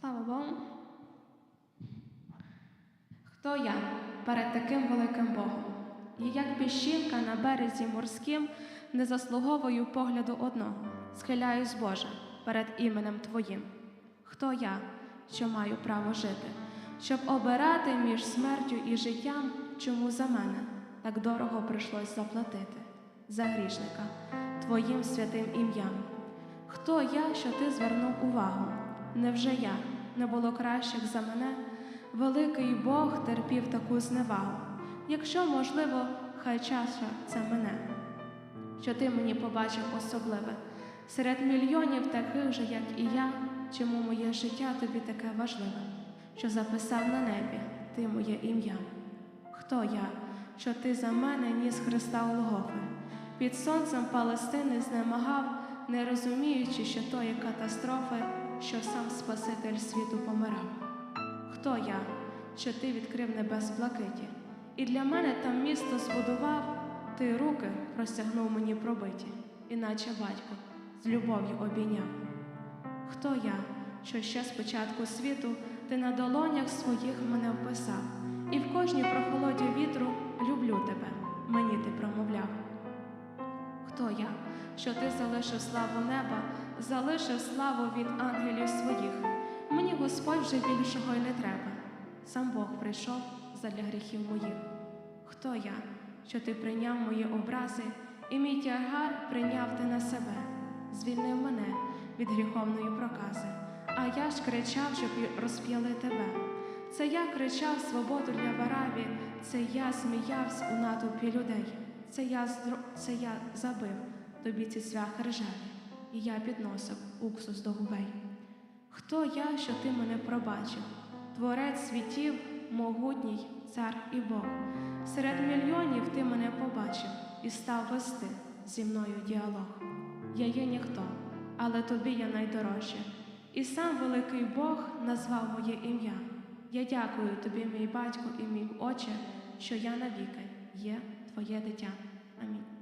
Слава Богу. Хто я перед таким великим Богом? І як піщинка на березі морським не заслуговую погляду одного, схиляюсь, Боже, перед іменем Твоїм. Хто я, що маю право жити, щоб обирати між смертю і життям, чому за мене так дорого прийшлось заплатити за грішника Твоїм святим ім'ям? Хто я, що ти звернув увагу? Невже я не було кращих за мене? Великий Бог терпів таку зневагу. Якщо можливо, хай чаша це мене, що ти мені побачив особливе. Серед мільйонів таких же, як і я, чому моє життя тобі таке важливе, що записав на небі ти моє ім'я. Хто я, що ти за мене ніс Христа у Голгофи? Під сонцем Палестини знемагав, не розуміючи, що то є катастрофи, що сам Спаситель світу помирав. Хто я, що ти відкрив небес блакиті, і для мене там місто збудував, ти руки простягнув мені пробиті, іначе батько з любов'ю обійняв. Хто я, що ще з початку світу ти на долонях своїх мене вписав, і в кожній прохолоді вітру люблю тебе, мені ти промовляв. Хто я, що ти залишив славу неба, залишив славу від ангелів своїх? Мені Господь вже більшого й не треба. Сам Бог прийшов задля гріхів моїх. Хто я, що ти прийняв мої образи, і мій тягар прийняв ти на себе, звільнив мене від гріховної прокази. А я ж кричав, щоб розп'яли тебе. Це я кричав свободу для вараві, це я сміявся у натовпі людей. Це я це я забив тобі ці цвяхи ржаві, і я підносив уксус до губей. Хто я, що ти мене пробачив? Творець світів, могутній цар і Бог. Серед мільйонів ти мене побачив і став вести зі мною діалог. Я є ніхто, але тобі я найдорожче. І сам великий Бог назвав моє ім'я. Я дякую тобі, мій батько і мій отче, що я навіки є твоє дитя. Амінь.